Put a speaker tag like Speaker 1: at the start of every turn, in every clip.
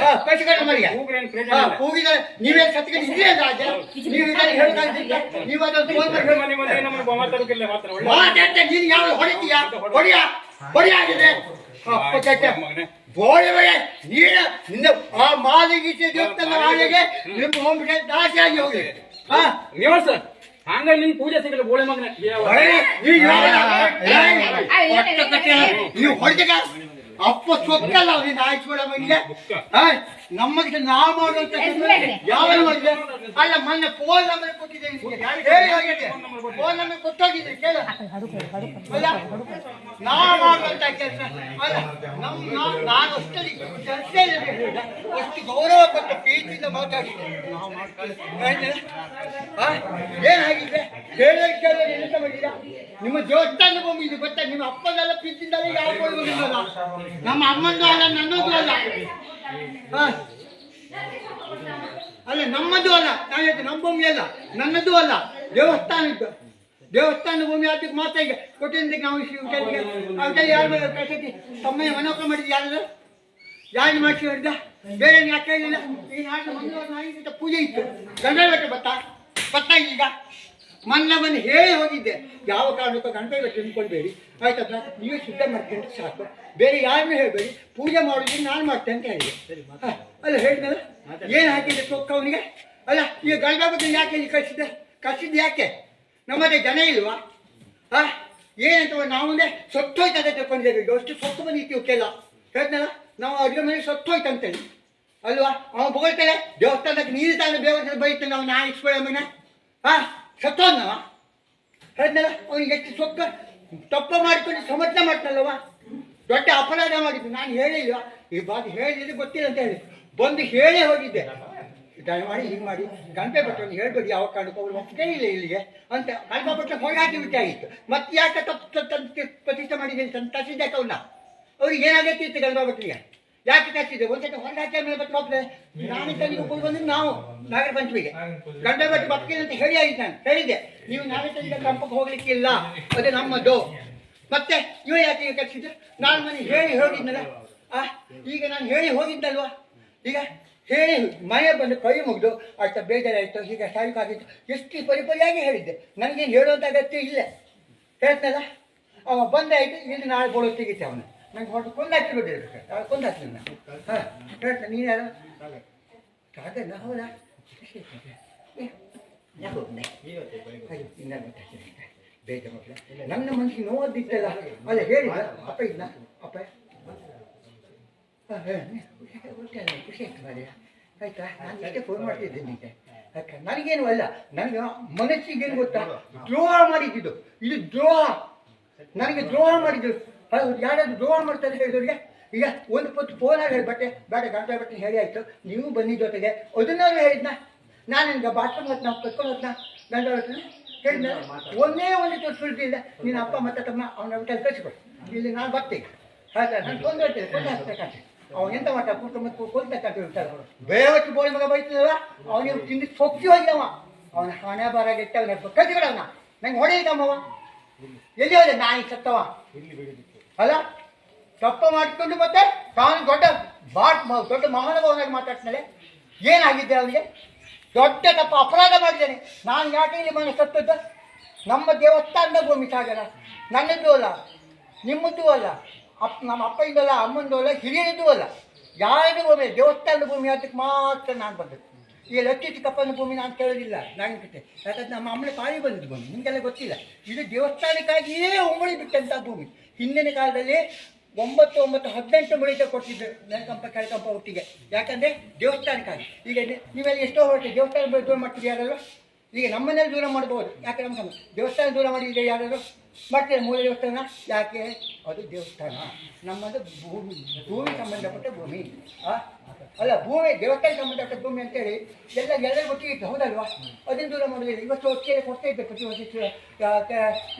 Speaker 1: ಹಾ,
Speaker 2: ಇಲ್ಲ.
Speaker 1: ಕೂಗಿದ ನೀವೇ ಇಲ್ಲೇ ರಾಜ ಇದನ್ನು ಹೇಳ್ತಾ ಮಾತಾಡ್ತಾ ನೀನು ಯಾವ ಹೊಡಿತೀಯ ಹೊಡಿಯ ಹೊಡಿಯಾಗಿದೆ
Speaker 2: ಮಗನೇ.
Speaker 1: ಗೋಳಿವೆ ನೀನು ನಿನ್ನ ಆ ಮಾಲಿಗೆ ಹಾಳೆಗೆ ನಿಮ್ಮ ಹೋಮ್ಗೆ ದಾಸಿಯಾಗಿ ಹೋಗಿ ಹಾ
Speaker 2: ನೀವು ಸರ್ ಹಂಗ ನಿನ್ ಪೂಜೆ ಸಿಗಲ್ಲ ಬೋಳೆ ಮಗನೇ
Speaker 1: ನೀವು ಹೊಡೆದಾಗ ಅಪ್ಪ ಸೊಕ್ಕಲ್ಲ ನೀನು ಆಯ್ಸ್ಕೊಳ ಮನೆಗೆ ನಮ್ಮಗೆ ನಮಗೆ ನಾ ಮಾಡುವಂತ ಯಾವ ಮಾಡಿದೆ ಅಲ್ಲ ಮೊನ್ನೆ ಫೋನ್ ನಂಬರ್ ಕೊಟ್ಟಿದ್ದೇನೆ ಫೋನ್ ನಂಬರ್ ಕೊಟ್ಟೋಗಿದ್ದೆ ಕೇಳ. ಅಲ್ಲ ನಾ ಮಾಡುವಂತ ಕೆಲಸ. ಅಲ್ಲ ನಮ್ ನಾ- ನಾನು ಅಷ್ಟೇ ಚರ್ಚೆ ಅಷ್ಟು ಗೌರವ ಕೊಟ್ಟು ಪ್ರೀತಿಯಿಂದ ಮಾತಾಡಿದ್ದೆ. ನಾವು ಮಾಡ್ಕೊಳ್ಳಿ? ಏನಾಗಿದೆ? ಹೇಳಿ ಕೇಳಿ ಎಂತ ಮಾಡಿದ ನಿಮ್ಮ ದೇವಸ್ಥಾನ ಬಂದಿದ್ದು ಇದು ಗೊತ್ತಾ? ನಿಮ್ಮ ಅಪ್ಪನೆಲ್ಲ ಪ್ರೀತಿಯಿಂದಲೇ ಯಾವ ಕೊಡುವುದಿಲ್ಲ ನಮ್ಮ ಅಮ್ಮಂದು ಅಲ್ಲ, ನನ್ನದು ಅಲ್ಲ. ಅಲ್ಲ, ನಮ್ಮದು ಅಲ್ಲ. ನಾನು ನಮ್ಮ ಭೂಮಿ ಅಲ್ಲ, ನನ್ನದು ಅಲ್ಲ. ದೇವಸ್ಥಾನದ್ದು ದೇವಸ್ಥಾನ ಭೂಮಿ ಅದಕ್ಕೆ ಮಾತ್ರ ಈಗ ಕೊಟ್ಟಿದ್ದಕ್ಕೆ ನಾವು ಯಾರು ಕೈಸತಿ ತಮ್ಮ ಮನೋಕ ಮಾಡಿದ್ದು ಯಾರು ಯಾರು ಮಾಡಿಸಿ ಹಿಡ್ದ? ಬೇರೆ ಯಾಕೆ ಪೂಜೆ ಇತ್ತು. ಗಂಡ ಭತ್ತ ಬತ್ತ ಈಗ. ಮೊನ್ನೆ ಮೊನ್ನೆ ಹೇಳಿ ಹೋಗಿದ್ದೆ. ಯಾವ ಕಾರಣಕ್ಕೂ ಗಂಟೆ ಬೆಟ್ಟ ನಿಂತ್ಕೊಳ್ಬೇಡಿ ಆಯ್ತಾ ನೀವೇ ಶುದ್ಧ ಮಾಡ್ಕೊಂಡು ಸಾಕು. ಬೇರೆ ಯಾರನ್ನೂ ಹೇಳಬೇಡಿ. ಪೂಜೆ ಮಾಡೋದು ನಾನು ಮಾಡ್ತೇನೆ ಅಂತ ಹೇಳಿದೆ. ಅಲ್ಲ ಹೇಳಿದ್ನಲ್ಲ? ಏನು ಹಾಕಿದ್ದೆ ಸೊಕ್ಕ ಅವನಿಗೆ? ಅಲ್ಲ ಈಗ ಗಂಡ ಬಗ್ಗೆ ಯಾಕೆ ಇಲ್ಲಿ ಕಳಿಸಿದ್ದೆ? ಕಳಿಸಿದ್ದು ಯಾಕೆ? ನಮ್ಮದೇ ಜನ ಇಲ್ವಾ? ಹಾ ಏನಂತ ನಾವೊಂದೇ ಸೊತ್ತೋಯ್ತದೆ ತಿಳ್ಕೊಂಡಿದ್ದೇವೆ ಅಷ್ಟು ಸೊತ್ತು ಬಂದಿತ್ತು ಕೆಲ ಹೇಳ್ತಾನಲ್ಲ ನಾವು ಅಡುಗೆ ಮನೆ ಸತ್ತೋಯ್ತು ಅಂತೇಳಿ ಅಲ್ವಾ? ಅವನು ಬೊಗಳ್ತಾನೆ ದೇವಸ್ಥಾನಕ್ಕೆ ನೀರು ತಾನೆ ದೇವಸ್ಥಾನ ಬೈತಾನೆ ನಾವು ನಾ ಇಸ್ಕೊಳ್ಳೋ ಮನೆ. ಹಾ ಸತ್ತೋದ್ನವ? ಹೇಳ್ತಾನಲ್ಲ ಅವ್ನಿಗೆ ಎಷ್ಟು ಸೊಕ್ಕ? ತಪ್ಪ ಮಾಡ್ಕೊಂಡು ಸಮರ್ಥನೆ ಮಾಡ್ತಾನಲ್ಲವ ದೊಡ್ಡ ಅಪರಾಧ ಮಾಡಿದ್ದು, ನಾನು ಹೇಳಿಲ್ವ? ಈ ಬಾರಿ ಹೇಳಿದ್ರೆ ಗೊತ್ತಿಲ್ಲ ಅಂತ ಹೇಳಿ. ಬಂದು ಹೇಳೇ ಹೋಗಿದ್ದೆ. ದಯಮಾಡಿ ಹೀಗೆ ಮಾಡಿ. ಗಂಟೆ ಭಟ್ರನ್ನು ಹೇಳ್ಬೇಡಿ, ಯಾವ ಕಾರಣಕ್ಕೂ ಅವ್ರು ಒಪ್ಪಿಗೆ ಇಲ್ಲ ಇಲ್ಲಿಗೆ ಅಂತ. ಗಂಟೆ ಭಟ್ರ ಹೊಗೆ ಹಾಕಿ ಬಿಟ್ಟಾಗಿತ್ತು ಮತ್ತೆ ಯಾಕೆ ತಪ್ಪು ತಪ್ಪು ಪ್ರತಿಷ್ಠೆ ಮಾಡಿದ್ದೀನಿ ಅಂತ ತರಿಸಿದ್ದೆ ಅವನ್ನ ಅವ್ರಿಗೆ ಏನಾಗೈತಿ ಇತ್ತು ಗಂಗಾ ಭಟ್ರಿಗೆ ಯಾಕೆ ತರಿಸಿದೆ ಒಂದ್ಸತಿ ಹೊರಗೆ ಹಾಕಿ ಮೇಲೆ ಮತ್ತೆ ಹೋಗ್ತದೆ ನಾನು ತಂದಿಗೆ ಹೋಗಿ ಬಂದು ನಾವು. ನಾಗರ ಪಂಚಮಿಗೆ. ಗಂಡ ಬರ್ತೀನಿ ಅಂತ ಹೇಳಿ ಆಗಿದ್ದು ನಾನು. ಹೇಳಿದ್ದೆ. ನೀವು ನಾಗರ ಕಂಪಕ್ಕೆ ಕಂಪಕ್ಕೆ ಹೋಗ್ಲಿಕ್ಕಿಲ್ಲ ಅದೇ ನಮ್ಮದು. ಮತ್ತೆ ಇವ ಯಾಕೆ ಈಗ ಕಟ್ಸಿದ್ರು ನಾನು ಮನೆ ಹೇಳಿ ಹೋಗಿದ್ನಲ್ಲ. ಆ ಈಗ ನಾನು ಹೇಳಿ ಹೋಗಿದ್ದಲ್ವಾ? ಈಗ ಹೇಳಿ ಮನೆ ಬಂದು ಕೈ ಮುಗಿದು ಅಷ್ಟ ಬೇಜಾರಾಯಿತು ಹೀಗೆ ಆಗಿತ್ತು. ಎಷ್ಟು ಪರಿಪರಿಯಾಗಿ ಹೇಳಿದ್ದೆ. ನನಗೇನು ಹೇಳುವಂಥ ಅಗತ್ಯ ಇಲ್ಲ. ಹೇಳ್ತಲ್ಲ? ಅವ ಬಂದಾಯಿತು ಇಲ್ಲಿ ನಾಳೆ ಬೋಳು ತೆಗಿತೆ ಅವನು. ನಂಗೆ ಹೊರಟು ಕೊಂದು ಹಾಕಿ ಬಿಟ್ಟಿರ್ಬೇಕು ಕೊಂದು ನಾನು ಹಾಂ ಹೇಳ್ತೇನೆ ನೀನು ಯಾರು? ಕಾದಲ್ಲ ಹೌದಾ? ನನ್ನ ಮನಸ್ಸಿಗೆ ನೋವದ್ದಿತ್ತಲ್ಲ ಅಲ್ಲ ಹೇಳಿ ಅಪ್ಪ ಇಲ್ಲ ಅಪ್ಪ. ಖುಷಿ ಆಯ್ತು, ಮಾರಿಯ ಆಯ್ತಾ ನಾನು ಇಷ್ಟೇ ಫೋನ್ ಮಾಡ್ತಿದ್ದೆ ನಿಮಗೆ ಯಾಕೆ ನನಗೇನು ಅಲ್ಲ ನನಗೆ ಮನಸ್ಸಿಗೇನು ಗೊತ್ತಾ ದ್ರೋಹ ಮಾಡಿದ್ದು ಇದು ದ್ರೋಹ ನನಗೆ ದ್ರೋಹ ಮಾಡಿದ್ದು ಹೌದು, ಯಾರಾದ್ರೂ ದ್ರೋಹ ಮಾಡ್ತಾರೆ ಹೇಳಿದವ್ರಿಗೆ ಈಗ ಒಂದು ಪೊತ್ತು ಫೋನಾಗಿ ಹೇಳ್ಬಟ್ಟೆ ಬೇಡ ಗಂಟೆ ಬಟ್ಟೆ ಹೇಳಿ ಆಯ್ತು ನೀವು ಬನ್ನಿ ಜೊತೆಗೆ ಅದನ್ನಾದ್ರು ಹೇಳಿದ್ನ ನಾನು ನಿನ್ಗೆ ಬಾತ್ರೂಮ್ ಹೊತ್ನ ಕರ್ಕೊಂಡು ಹೊತ್ನ, ಗಂಡ ಹೋಗ್ತೀನಿ ಹೇಳಿದ, ಒಂದೇ ಒಂದು ತೋರಿಸ್ಬಿಡ್ತಿಲ್ಲ ನಿನ್ನ ಅಪ್ಪ ಮತ್ತೆ ತಮ್ಮ ಅವನ ಊಟ ಕಳಿಸ್ಕೊಡು. ಇಲ್ಲಿ ನಾನು ಬರ್ತೀನಿ. ಹಾಗೆ ನಾನು ತೊಂದರೆ ಹಾಕ್ಬೇಕಂತೆ ಅವ್ನು ಎಂತ ಮಾಡ ಕೂತು ಮತ್ತು ಕೊಲ್ಬೇಕಂತ ಹೇಳ್ತಾರೆ ಬೇವತ್ತು ಬೋಳಿ ಮಗ ಬೈತದವ ಅವನಿಗೆ ತಿಂದು ಸೊಕ್ಕಿ ಹೋಗಿದವ ಅವನ ಹಣೆ ಬರಾಗ ಇಟ್ಟವನ ಕಟ್ಟಿಬಿಡ ಅವನ. ನಂಗೆ ಹೊಡೆಯಿದಮ್ಮವ ಎಲ್ಲಿ ಹೋದೆ? ನಾಯಿ ಸತ್ತವ. ಅಲ್ಲ, ತಪ್ಪ ಮಾಡಿಕೊಂಡು ಮತ್ತೆ ತಾನು ದೊಡ್ಡ ಬಾಟ್ ದೊಡ್ಡ ಮಹಾನುಭಾವನಾಗಿ ಮಾತಾಡ್ತಾನೆ ಏನಾಗಿದೆ ಅವನಿಗೆ? ದೊಡ್ಡ ತಪ್ಪ ಅಪರಾಧ ಮಾಡಿದ್ದೇನೆ. ನಾನು ಯಾಕೆ ಇಲ್ಲಿ ಮನೆ ಸತ್ತದ್ದು? ನಮ್ಮ ದೇವಸ್ಥಾನದ ಭೂಮಿ ಸಾಗರ. ನನ್ನದು ಅಲ್ಲ ನಿಮ್ಮದು ಅಲ್ಲ ಅಪ್ ನಮ್ಮ ಅಪ್ಪಂದು ಅಲ್ಲ ಅಮ್ಮಂದು ಅಲ್ಲ, ಹಿರಿಯರದ್ದು ಅಲ್ಲ. ಯಾರು ಭೂಮಿ ದೇವಸ್ಥಾನದ ಭೂಮಿ ಅದಕ್ಕೆ ಮಾತ್ರ ನಾನು ಬಂದದ್ದು ಈ ಲಕ್ಕಿ ಕಪ್ಪನ ಭೂಮಿ ನಾನು ಕೇಳೋದಿಲ್ಲ, ನಾನು ಬಿಟ್ಟೆ. ಯಾಕಂದ್ರೆ ನಮ್ಮ ಅಮ್ಮನ ಪಾಳಿ ಬಂದಿದ್ದು ಭೂಮಿ, ನಿಮಗೆಲ್ಲ ಗೊತ್ತಿಲ್ಲ. ಇದು ದೇವಸ್ಥಾನಕ್ಕಾಗಿಯೇ ಉಂಬಳಿ ಬಿಟ್ಟಂಥ ಭೂಮಿ. ಹಿಂದಿನ ಕಾಲದಲ್ಲಿ ಒಂಬತ್ತು ಒಂಬತ್ತು ಹದಿನೆಂಟು ಮುಳಿತ ಕೊಟ್ಟಿದ್ದು ನೆಲಕಂಪ, ಕೆಳಕಂಪ ಒಟ್ಟಿಗೆ. ಯಾಕಂದರೆ ದೇವಸ್ಥಾನಕ್ಕಾಗಿ. ಈಗ ನೀವೆಲ್ಲ ಎಷ್ಟೋ ಹೊರಟು ದೇವಸ್ಥಾನ ದೂರ ಮಾಡ್ತೀರಿ ಯಾರಾದ್ರು? ಈಗ ನಮ್ಮನೇಲಿ ದೂರ ಮಾಡ್ಬೋದು. ಯಾಕೆ ನಮ್ಮ ಸಮಸ್ಯೆ ದೇವಸ್ಥಾನ ದೂರ ಮಾಡಿದ್ರೆ ಯಾರಾದ್ರು? ಮತ್ತೆ ಮೂಲ ದೇವಸ್ಥಾನ? ಯಾಕೆ? ಅದು ದೇವಸ್ಥಾನ. ನಮ್ಮದು ಭೂಮಿ ಭೂಮಿ ಸಂಬಂಧಪಟ್ಟ ಭೂಮಿ? ಅಲ್ಲ, ಭೂಮಿ ದೇವಸ್ಥಾನ ಸಂಬಂಧಪಟ್ಟ ಭೂಮಿ ಅಂತೇಳಿ ಎಲ್ಲ ಎಲ್ಲರೂ ಇತ್ತು ಹೌದಲ್ವಾ? ಅದನ್ನು ದೂರ ಮಾಡೋದಿಲ್ಲ ಇವತ್ತು ಒಟ್ಟಿಗೆ ಕೊಡ್ತಾ ಇದ್ದೆ ಪ್ರತಿ ವರ್ಷ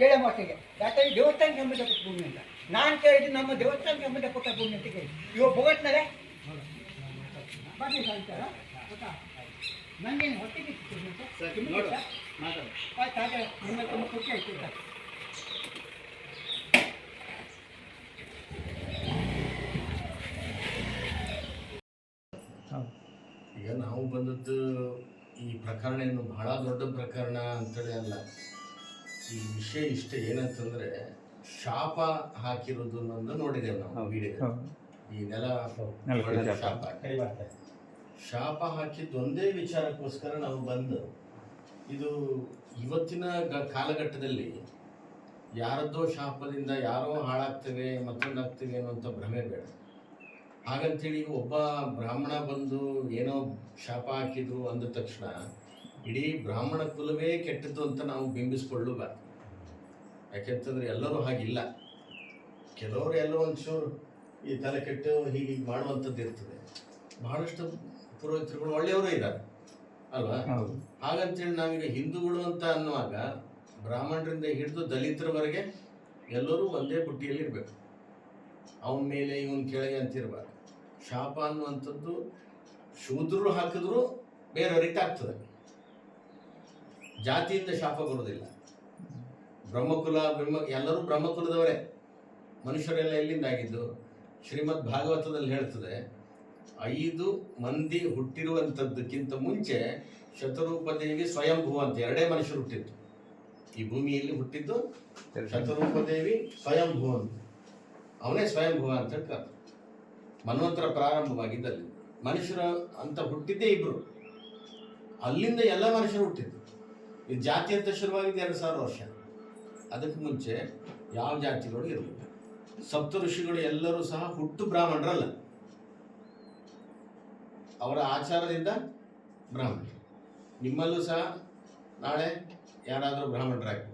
Speaker 1: ಏಳೆ ಮಾಸಿಗೆ ಯಾಕಂದರೆ ದೇವಸ್ಥಾನ ಸಂಬಂಧಪಟ್ಟ ಭೂಮಿ ಅಂತ. ನಾನು ಕೇಳಿದ್ದು ನಮ್ಮ ದೇವಸ್ಥಾನ ಸಂಬಂಧಪಟ್ಟ ಭೂಮಿ ಅಂತ ಕೇಳಿ. ಇವಾಗ ಬೊಗಟ್ನಲ್ಲೇ ಬನ್ನಿ ಸಾಯಂಕಾಲ ಗೊತ್ತಾ? ನನಗೇನು ಹೊಟ್ಟೆಗೆ ಆಯ್ತು ಹಾಗೆ ನಿಮ್ಮ ತುಂಬ ಖುಷಿ ಆಯ್ತು
Speaker 3: ಈಗ ನಾವು ಬಂದದ್ದು ಈ ಪ್ರಕರಣ ಏನು ಬಹಳ ದೊಡ್ಡ ಪ್ರಕರಣ ಅಂತೇಳಿ ಅಲ್ಲ. ಈ ವಿಷಯ ಇಷ್ಟ ಏನಂತಂದ್ರೆ ಶಾಪ ಹಾಕಿರೋದು ಅನ್ನೋದನ್ನ ನೋಡಿದ್ದೇವೆ ನಾವು ವಿಡಿಯೋ ಈ ನೆಲ
Speaker 4: ಶಾಪ.
Speaker 3: ಶಾಪ. ಶಾಪ. ಹಾಕಿದ್ದು ಒಂದೇ ವಿಚಾರಕ್ಕೋಸ್ಕರ ನಾವು ಬಂದು ಇದು ಇವತ್ತಿನ ಗ- ಕಾಲಘಟ್ಟದಲ್ಲಿ ಯಾರದ್ದೋ ಶಾಪದಿಂದ ಯಾರೋ ಹಾಳಾಗ್ತೇವೆ ಮತ್ತೊಂದಾಗ್ತೇವೆ ಅನ್ನುವಂಥ ಭ್ರಮೆ ಬೇಡ. ಹಾಗಂತೇಳಿ ಒಬ್ಬ ಬ್ರಾಹ್ಮಣ ಬಂದು ಏನೋ ಶಾಪ ಹಾಕಿದ್ರು ಅಂದ ತಕ್ಷಣ ಇಡೀ ಬ್ರಾಹ್ಮಣ ಕುಲವೇ ಕೆಟ್ಟದ್ದು ಅಂತ ನಾವು ಬಿಂಬಿಸ್ಕೊಳ್ಳಬಾರ್ದು. ಯಾಕೆಂತಂದ್ರೆ ಎಲ್ಲರೂ ಹಾಗಿಲ್ಲ. ಕೆಲವರು ಎಲ್ಲೋ ಒಂಚೂರು ಈ ತಲೆ ಕೆಟ್ಟು ಹೀಗೆ ಹೀಗೆ ಮಾಡುವಂಥದ್ದು ಇರ್ತದೆ. ಬಹಳಷ್ಟು ಪುರೋಹಿತರುಗಳು ಒಳ್ಳೆಯವರು ಇದ್ದಾರೆ. ಅಲ್ವಾ? ಹಾಗಂತೇಳಿ ನಾವೀಗ ಹಿಂದೂಗಳು ಅಂತ ಅನ್ನುವಾಗ ಬ್ರಾಹ್ಮಣರಿಂದ ಹಿಡಿದು ದಲಿತರವರೆಗೆ ಎಲ್ಲರೂ ಒಂದೇ ಬುಟ್ಟಿಯಲ್ಲಿ ಇರಬೇಕು. ಅವನ ಮೇಲೆ ಇವನ್ ಕೆಳಗೆ ಅಂತಿರಬಾರ್ದು. ಶಾಪ ಅನ್ನುವಂಥದ್ದು ಶೂದ್ರರು ಹಾಕಿದ್ರು ಬೇರೆಯವ್ರಿಗೆ ಆಗ್ತದೆ. ಜಾತಿಯಿಂದ ಶಾಪ ಬರೋದಿಲ್ಲ ಬ್ರಹ್ಮಕುಲ, ಬ್ರಹ್ಮ, ಎಲ್ಲರೂ ಬ್ರಹ್ಮಕುಲದವರೇ. ಮನುಷ್ಯರೆಲ್ಲ ಎಲ್ಲಿಂದ ಆಗಿದ್ದು? ಶ್ರೀಮದ್ ಭಾಗವತದಲ್ಲಿ ಹೇಳ್ತದೆ, ಐದು ಮಂದಿ ಹುಟ್ಟಿರುವಂಥದ್ದಕ್ಕಿಂತ ಮುಂಚೆ ಶತರೂಪದೇವಿ ಸ್ವಯಂಭೂ ಅಂತ ಎರಡೇ ಮನುಷ್ಯರು ಹುಟ್ಟಿದ್ದು. ಈ ಭೂಮಿಯಲ್ಲಿ ಹುಟ್ಟಿದ್ದು? ಶತರೂಪದೇವಿ ಸ್ವಯಂಭೂ ಅಂತ. ಅವನೇ ಸ್ವಯಂಭೂ ಅಂತ ಹೇಳ್ತಾರೆ. ಮನ್ವಂತರ ಪ್ರಾರಂಭವಾಗಿದ್ದಲ್ಲಿ ಮನುಷ್ಯರ ಅಂತ ಹುಟ್ಟಿದ್ದೇ ಇಬ್ರು. ಅಲ್ಲಿಂದ ಎಲ್ಲ ಮನುಷ್ಯರು ಹುಟ್ಟಿದ್ದು. ಇದು ಜಾತಿ ಅಂತ ಶುರುವಾಗಿದ್ದು ಎರಡು ಸಾವಿರ ವರ್ಷ. ಅದಕ್ಕೆ ಮುಂಚೆ ಯಾವ ಜಾತಿಗಳು ಇರಲಿಲ್ಲ. ಸಪ್ತ ಋಷಿಗಳು ಎಲ್ಲರೂ ಸಹ ಹುಟ್ಟು ಬ್ರಾಹ್ಮಣರಲ್ಲ. ಅವರ ಆಚಾರದಿಂದ ಬ್ರಾಹ್ಮಣರು ನಿಮ್ಮಲ್ಲೂ ಸಹ ನಾಳೆ ಯಾರಾದರೂ ಬ್ರಾಹ್ಮಣರಾಗ್ಬೋದು.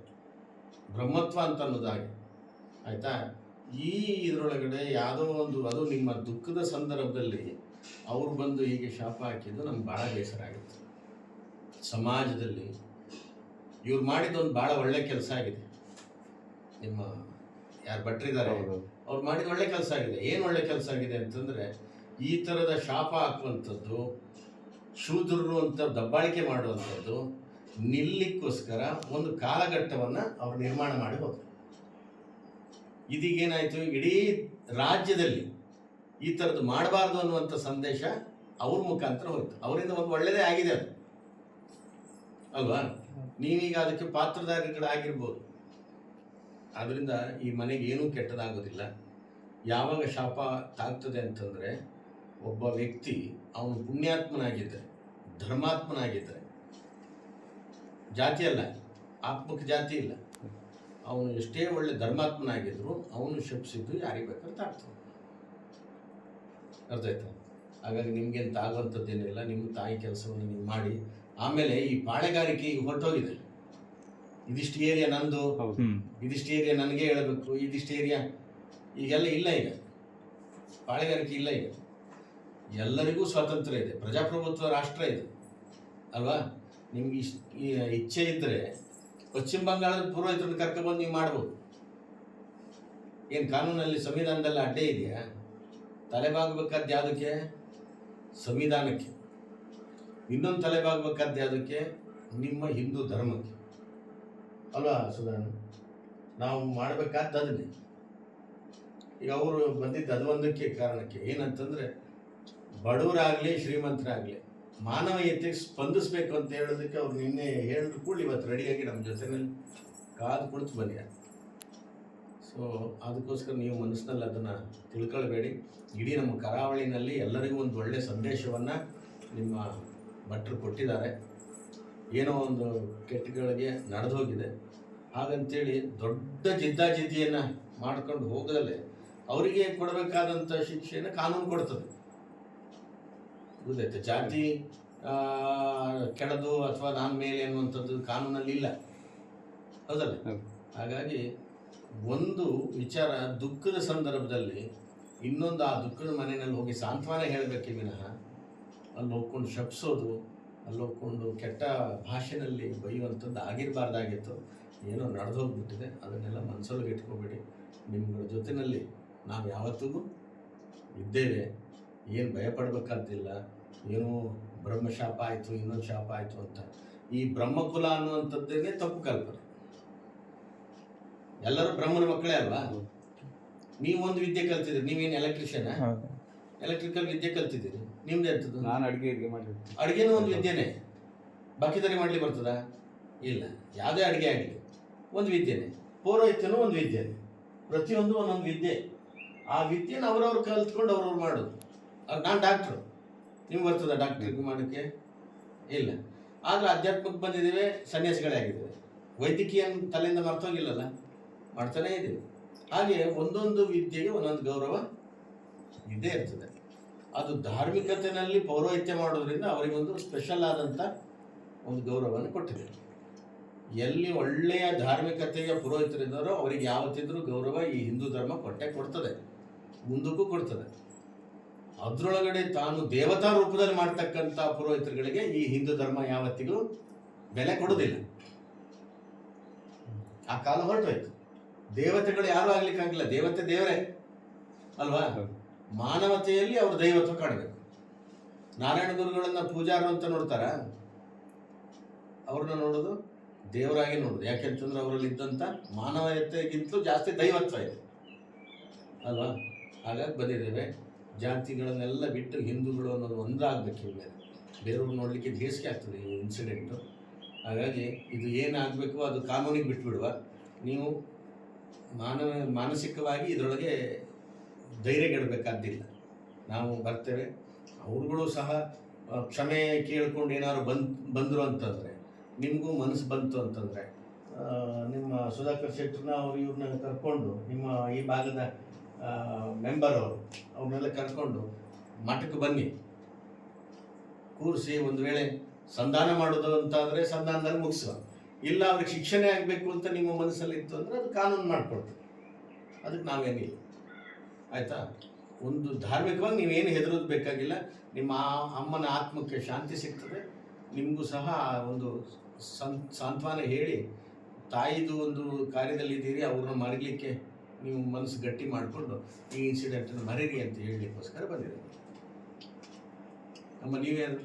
Speaker 3: ಬ್ರಹ್ಮತ್ವ ಅಂತ ಅನ್ನೋದಾಗಿ ಆಯಿತಾ? ಈ ಇದರೊಳಗಡೆ ಯಾವುದೋ ಒಂದು, ಅದು ನಿಮ್ಮ ದುಃಖದ ಸಂದರ್ಭದಲ್ಲಿ ಅವರು ಬಂದು ಹೀಗೆ ಶಾಪ ಹಾಕಿದ್ದು ನಮ್ಗೆ ಭಾಳ ಬೇಸರ ಆಗುತ್ತೆ. ಸಮಾಜದಲ್ಲಿ ಇವ್ರು ಮಾಡಿದ್ದೊಂದು ಭಾಳ ಒಳ್ಳೆ ಕೆಲಸ ಆಗಿದೆ. ನಿಮ್ಮ ಯಾರು ಭಟ್ರಿದ್ದಾರೆ. ಅವ್ರು ಮಾಡಿದ ಒಳ್ಳೆ ಕೆಲಸ ಆಗಿದೆ. ಏನು ಒಳ್ಳೆ ಕೆಲಸ ಆಗಿದೆ ಅಂತಂದರೆ ಈ ಥರದ ಶಾಪ ಹಾಕುವಂಥದ್ದು ಶೂದ್ರರು ಅಂತ ದಬ್ಬಾಳಿಕೆ ಮಾಡುವಂಥದ್ದು ನಿಲ್ಲಿಕ್ಕೋಸ್ಕರ ಒಂದು ಕಾಲಘಟ್ಟವನ್ನು ಅವ್ರು ನಿರ್ಮಾಣ ಮಾಡಿ ಹೋದ್ರು. ಇದೀಗೇನಾಯಿತು? ಇಡೀ ರಾಜ್ಯದಲ್ಲಿ ಈ ಥರದ್ದು ಮಾಡಬಾರ್ದು ಅನ್ನುವಂಥ ಸಂದೇಶ ಅವ್ರ ಮುಖಾಂತರ ಹೋಯ್ತು. ಅವರಿಂದ ಒಂದು ಒಳ್ಳೆಯದೇ ಆಗಿದೆ ಅದು. ಅಲ್ವಾ? ನೀವೀಗ ಅದಕ್ಕೆ ಪಾತ್ರಧಾರಿಗಳಾಗಿರ್ಬೋದು. ಆದ್ದರಿಂದ ಈ ಮನೆಗೆ ಏನೂ ಕೆಟ್ಟದಾಗೋದಿಲ್ಲ. ಯಾವಾಗ ಶಾಪ ತಾಗ್ತದೆ ಅಂತಂದರೆ ಒಬ್ಬ ವ್ಯಕ್ತಿ ಅವನು ಪುಣ್ಯಾತ್ಮನಾಗಿದ್ದರೆ, ಧರ್ಮಾತ್ಮನಾಗಿದ್ದರೆ, ಜಾತಿ ಅಲ್ಲ ಆತ್ಮಕ ಜಾತಿ ಇಲ್ಲ. ಅವನು ಎಷ್ಟೇ ಒಳ್ಳೆ ಧರ್ಮಾತ್ಮನಾಗಿದ್ರು ಅವನು ಶಪಿಸಿದ್ದು ಯಾರಿಗೆ ಬೇಕಾದ್ರೆ ತಾಗ್ತದೆ ಅರ್ಥ ಆಯ್ತಾ? ಹಾಗಾಗಿ ನಿಮ್ಗೇನು ತಾಗುವಂಥದ್ದೇನಿಲ್ಲ ನಿಮ್ಮ ತಾಯಿ ಕೆಲಸವನ್ನು ನೀವು ಮಾಡಿ. ಆಮೇಲೆ ಈ ಪಾಳೆಗಾರಿಕೆ ಈಗ ಹೊರಟೋಗಿದೆ. ಇದಿಷ್ಟು ಏರಿಯಾ ನಂದು. ಇದಿಷ್ಟು ಏರಿಯಾ ನನಗೆ ಹೇಳಬೇಕು. ಇದಿಷ್ಟು ಏರಿಯಾ ಈಗೆಲ್ಲ ಇಲ್ಲ ಈಗ. ಪಾಳೆಗಾರಿಕೆ ಇಲ್ಲ ಈಗ. ಎಲ್ಲರಿಗೂ ಸ್ವಾತಂತ್ರ್ಯ ಇದೆ. ಪ್ರಜಾಪ್ರಭುತ್ವ ರಾಷ್ಟ್ರ ಇದೆ. ಅಲ್ವಾ? ನಿಮ್ಗೆ ಇಚ್ಛೆ ಇದ್ದರೆ ಪಶ್ಚಿಮ ಬಂಗಾಳದ ಪುರೋಹಿತರನ್ನ ಕರ್ಕೊಂಡ್ಬಂದು ನೀವು ಮಾಡ್ಬೋದು. ಏನು ಕಾನೂನಲ್ಲಿ ಸಂವಿಧಾನದಲ್ಲಿ ಅಡ್ಡೆ ಇದೆಯಾ? ತಲೆಬಾಗಬೇಕಾದ್ದು ಯಾವುದಕ್ಕೆ? ಸಂವಿಧಾನಕ್ಕೆ. ಇನ್ನೊಂದು ತಲೆಬಾಗಬೇಕಾದ್ದು ಯಾವುದಕ್ಕೆ? ನಿಮ್ಮ ಹಿಂದೂ ಧರ್ಮಕ್ಕೆ. ಅಲ್ವಾ ಸುಧಾರಣ ನಾವು ಮಾಡಬೇಕಾದ ಅದನ್ನೇ ಈಗ ಅವರು ಬಂದಿದ್ದು ಅದು ಒಂದಕ್ಕೆ ಕಾರಣಕ್ಕೆ ಏನಂತಂದ್ರೆ, ಬಡವರಾಗಲಿ, ಶ್ರೀಮಂತರಾಗಲಿ ಮಾನವೀಯತೆಗೆ ಸ್ಪಂದಿಸ್ಬೇಕು ಅಂತ ಹೇಳೋದಕ್ಕೆ ಅವ್ರು ನಿನ್ನೆ ಹೇಳಿದ್ರು ಕೂಡ ಇವತ್ತು ರೆಡಿಯಾಗಿ ನಮ್ಮ ಜೊತೆನಲ್ಲಿ ಕಾದು ಕುಳಿತು ಬಂದಿದ್ದಾರೆ ಸೊ ಅದಕ್ಕೋಸ್ಕರ ನೀವು ಮನಸ್ಸಿನಲ್ಲಿ ಅದನ್ನು ತಿಳ್ಕೊಳ್ಬೇಡಿ. ಇಡೀ ನಮ್ಮ ಕರಾವಳಿನಲ್ಲಿ ಎಲ್ಲರಿಗೂ ಒಂದು ಒಳ್ಳೆಯ ಸಂದೇಶವನ್ನು ನಿಮ್ಮ ಭಟ್ರು ಕೊಟ್ಟಿದ್ದಾರೆ. ಏನೋ ಒಂದು ಕೆಟ್ಟಗಳಿಗೆ ನಡೆದು ಹೋಗಿದೆ ಹಾಗಂತೇಳಿ ದೊಡ್ಡ ಜಿದ್ದಾಜಿದ್ದಿಯನ್ನು ಮಾಡ್ಕೊಂಡು ಹೋಗದಲ್ಲೇ ಅವರಿಗೆ ಕೊಡಬೇಕಾದಂಥ ಶಿಕ್ಷೆಯನ್ನು ಕಾನೂನು ಕೊಡ್ತದೆ. ಗೊತ್ತಾಯ್ತು ಜಾತಿ ಕೆಡದು ಕೆಳದು ಅಥವಾ ನಾನು ಮೇಲೆ ಅನ್ನುವಂಥದ್ದು ಕಾನೂನಲ್ಲಿ ಇಲ್ಲ. ಹೌದಲ್ಲ? ಹಾಗಾಗಿ ಒಂದು ವಿಚಾರ ದುಃಖದ ಸಂದರ್ಭದಲ್ಲಿ ಇನ್ನೊಂದು ಆ ದುಃಖದ ಮನೆಯಲ್ಲಿ ಹೋಗಿ ಸಾಂತ್ವನ ಹೇಳಬೇಕೇ ವಿನಃ ಅಲ್ಲಿ ಹೋಗ್ಕೊಂಡು ಶಪಿಸೋದು ಅಲ್ಲಿ ಹೋಗ್ಕೊಂಡು ಕೆಟ್ಟ ಭಾಷೆನಲ್ಲಿ ಬೈಯುವಂಥದ್ದು ಆಗಿರಬಾರ್ದಾಗಿತ್ತು. ಏನೋ ನಡೆದು ಹೋಗ್ಬಿಟ್ಟಿದೆ ಅದನ್ನೆಲ್ಲ ಮನಸ್ಸೊಳಗೆ ಇಟ್ಕೋಬೇಡಿ. ನಿಮ್ಮಗಳ ಜೊತೆಯಲ್ಲಿ ನಾವು ಯಾವತ್ತಿಗೂ ಇದ್ದೇವೆ. ಏನು ಭಯಪಡಬೇಕಾದ್ದಿಲ್ಲ ಏನೋ ಬ್ರಹ್ಮಶಾಪ ಆಯಿತು ಇನ್ನೊಂದು ಶಾಪ ಆಯಿತು ಅಂತ. ಈ ಬ್ರಹ್ಮಕುಲ ಅನ್ನುವಂಥದ್ದೇನೆ ತಪ್ಪು ಕಲ್ಪನೆ. ಎಲ್ಲರೂ ಬ್ರಹ್ಮನ ಮಕ್ಕಳೇ ಅಲ್ವಾ? ನೀವೊಂದು ವಿದ್ಯೆ ಕಲ್ತಿದ್ರಿ ನೀವೇನು ಎಲೆಕ್ಟ್ರಿಷಿಯನ್ ಎಲೆಕ್ಟ್ರಿಕಲ್ ವಿದ್ಯೆ ಕಲ್ತಿದ್ದೀರಿ. ನಿಮ್ದು ಇರ್ತದೆ
Speaker 4: ನಾನು ಅಡುಗೆ ಅಡುಗೆ ಮಾಡಿರ್ತೀನಿ
Speaker 3: ಅಡುಗೆನೂ ಒಂದು ವಿದ್ಯೆನೇ? ಬಾಕಿದಾರಿ ಮಾಡ್ಲಿಕ್ಕೆ ಬರ್ತದಾ? ಇಲ್ಲ. ಯಾವುದೇ ಅಡುಗೆ ಆಗಲಿ ಒಂದು ವಿದ್ಯೆನೇ. ಪೌರೋಹಿತ್ಯನೂ ಒಂದು ವಿದ್ಯೆನೇ. ಪ್ರತಿಯೊಂದು ಒಂದೊಂದು ವಿದ್ಯೆ. ಆ ವಿದ್ಯೆನ ಅವರವ್ರು ಕಲ್ತ್ಕೊಂಡು ಅವ್ರವ್ರು ಮಾಡೋದು. ಅದು ನಾನು ಡಾಕ್ಟ್ರು ನಿಮ್ಗೆ ಬರ್ತದ ಡಾಕ್ಟ್ರಿಗೆ ಮಾಡೋಕ್ಕೆ? ಇಲ್ಲ. ಆದರೆ ಅಧ್ಯಾತ್ಮಕ್ಕೆ ಬಂದಿದ್ದೀವಿ ಸನ್ಯಾಸಿಗಳೇ ಆಗಿದ್ದೇವೆ. ವೈದ್ಯಕೀಯ ತಲೆಯಿಂದ ಮರ್ತೋಗಿಲ್ಲಲ್ಲ? ಮಾಡ್ತಾನೇ ಇದ್ದೀವಿ. ಹಾಗೆ ಒಂದೊಂದು ವಿದ್ಯೆಗೆ ಒಂದೊಂದು ಗೌರವ ಇದ್ದೇ ಇರ್ತದೆ. ಅದು ಧಾರ್ಮಿಕತೆಯಲ್ಲಿ ಪೌರೋಹಿತ್ಯ ಮಾಡೋದ್ರಿಂದ ಅವರಿಗೊಂದು ಸ್ಪೆಷಲ್ ಆದಂಥ ಒಂದು ಗೌರವವನ್ನು ಕೊಟ್ಟಿದೆ. ಎಲ್ಲಿ ಒಳ್ಳೆಯ ಧಾರ್ಮಿಕತೆಯ ಪುರೋಹಿತರಿದ್ದಾರೋ ಅವರಿಗೆ ಯಾವತ್ತಿದ್ರೂ ಗೌರವ ಈ ಹಿಂದೂ ಧರ್ಮ ಕೊಟ್ಟೆ ಕೊಡ್ತದೆ, ಮುಂದಕ್ಕೂ ಕೊಡ್ತದೆ. ಅದರೊಳಗಡೆ ತಾನು ದೇವತಾ ರೂಪದಲ್ಲಿ ಮಾಡ್ತಕ್ಕಂಥ ಪುರೋಹಿತರುಗಳಿಗೆ ಈ ಹಿಂದೂ ಧರ್ಮ ಯಾವತ್ತಿಗೂ ಬೆಲೆ ಕೊಡೋದಿಲ್ಲ ಆ ಕಾಲ ಹೊರಟೋಯ್ತು. ದೇವತೆಗಳು ಯಾರು ಆಗ್ಲಿಕ್ಕಾಗಿಲ್ಲ, ದೇವತೆ ದೇವರೇ, ಅಲ್ವಾ. ಮಾನವತೆಯಲ್ಲಿ ಅವರು ದೈವತ್ವ ಕಾಣಬೇಕು. ನಾರಾಯಣ ಗುರುಗಳನ್ನು ಪೂಜಾರು ಅಂತ ನೋಡ್ತಾರ? ಅವ್ರನ್ನ ನೋಡೋದು ದೇವರಾಗಿ ನೋಡೋದು. ಯಾಕೆಂತಂದ್ರೆ ಅವರಲ್ಲಿ ಇದ್ದಂಥ ಮಾನವತೆಗಿಂತಲೂ ಜಾಸ್ತಿ ದೈವತ್ವ ಇದೆ. ಅಲ್ವಾ? ಹಾಗಾಗಿ ಬಂದಿದ್ದೇವೆ. ಜಾತಿಗಳನ್ನೆಲ್ಲ ಬಿಟ್ಟು ಹಿಂದೂಗಳು ಅನ್ನೋದು ಒಂದಾಗಬೇಕು ಇನ್ಮೇಲೆ ಬೇರೆಯವ್ರು ನೋಡಲಿಕ್ಕೆ ಬೇಸಿಗೆ ಆಗ್ತದೆ ಈ ಇನ್ಸಿಡೆಂಟು ಹಾಗಾಗಿ ಇದು ಏನಾಗಬೇಕು ಅದು ಕಾನೂನಿಗೆ ಬಿಟ್ಬಿಡುವ. ನೀವು ಮಾನವ, ಮಾನಸಿಕವಾಗಿ ಇದರೊಳಗೆ ಧೈರ್ಯಗೆಡಬೇಕಾದ್ದಿಲ್ಲ ನಾವು ಬರ್ತೇವೆ. ಅವ್ರುಗಳು ಸಹ ಕ್ಷಮೆ ಕೇಳ್ಕೊಂಡು ಏನಾದ್ರು ಬಂದು, ಬಂದರು ಅಂತಂದರೆ, ನಿಮಗೂ ಮನಸ್ಸು ಬಂತು ಅಂತಂದರೆ ನಿಮ್ಮ ಸುಧಾಕರ್ ಶೆಟ್ಟರ್ನ ಅವ್ರು ಇವ್ರನ್ನ ಕರ್ಕೊಂಡು, ನಿಮ್ಮ ಈ ಭಾಗದ ಮೆಂಬರ್ ಅವರು ಅವ್ರನ್ನೆಲ್ಲ ಕರ್ಕೊಂಡು ಮಠಕ್ಕೆ ಬನ್ನಿ. ಕೂರಿಸಿ ಒಂದು ವೇಳೆ ಸಂಧಾನ ಮಾಡೋದು ಅಂತ ಅಂದರೆ ಸಂಧಾನದಲ್ಲಿ ಮುಗಿಸುವ. ಇಲ್ಲ, ಅವ್ರಿಗೆ ಶಿಕ್ಷಣ ಆಗಬೇಕು ಅಂತ ನಿಮ್ಮ ಮನಸ್ಸಲ್ಲಿ ಇತ್ತು ಅಂದರೆ ಅದು ಕಾನೂನು ಮಾಡಿಕೊಡ್ತೀವಿ. ಅದಕ್ಕೆ ನಾವೇನಿಲ್ಲ. ಆಯಿತಾ? ಒಂದು ಧಾರ್ಮಿಕವಾಗಿ ನೀವೇನು ಹೆದರೋದು ಬೇಕಾಗಿಲ್ಲ. ನಿಮ್ಮ ಅಮ್ಮನ ಆತ್ಮಕ್ಕೆ ಶಾಂತಿ ಸಿಗ್ತದೆ. ನಿಮಗೂ ಸಹ ಒಂದು ಸಂ, ಸಾಂತ್ವನ ಹೇಳಿ. ತಾಯಿದು ಒಂದು ಕಾರ್ಯದಲ್ಲಿದ್ದೀರಿ ಅವ್ರನ್ನ ಮರಗಲಿಕ್ಕೆ ನೀವು ಮನಸ್ಸು ಗಟ್ಟಿ ಮಾಡಿಕೊಂಡು ಈ ಇನ್ಸಿಡೆಂಟನ್ನು ಮರೀರಿ ಅಂತ ಹೇಳಲಿಕ್ಕೋಸ್ಕರ ಬಂದಿದೆ ಅಮ್ಮ ನೀವೇನು